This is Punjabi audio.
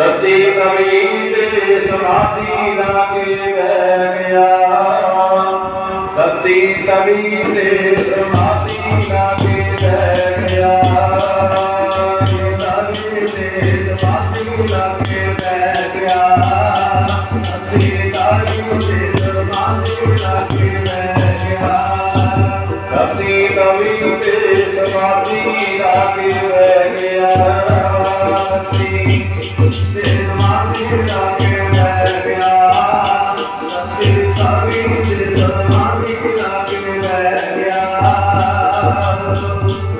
ਸਤੀ ਨਵੀਂ ਤੇ ਸਮਾਧੀ ਲਾ ਕੇ ਬਹਿ ਗਿਆ। ਸਤੀ ਨਵੀਂ ਤੇ ਸਮਾਧੀ ਲਾ ਕੇ ਬਹਿ ਗਿਆ। ਸਤੀ ਤੇ ਸਮਾਧੀ ਲਾ ਕੇ ਬਹਿ ਗਿਆ। ਸਤੀ ਨਵੀਂ ਤੇ love.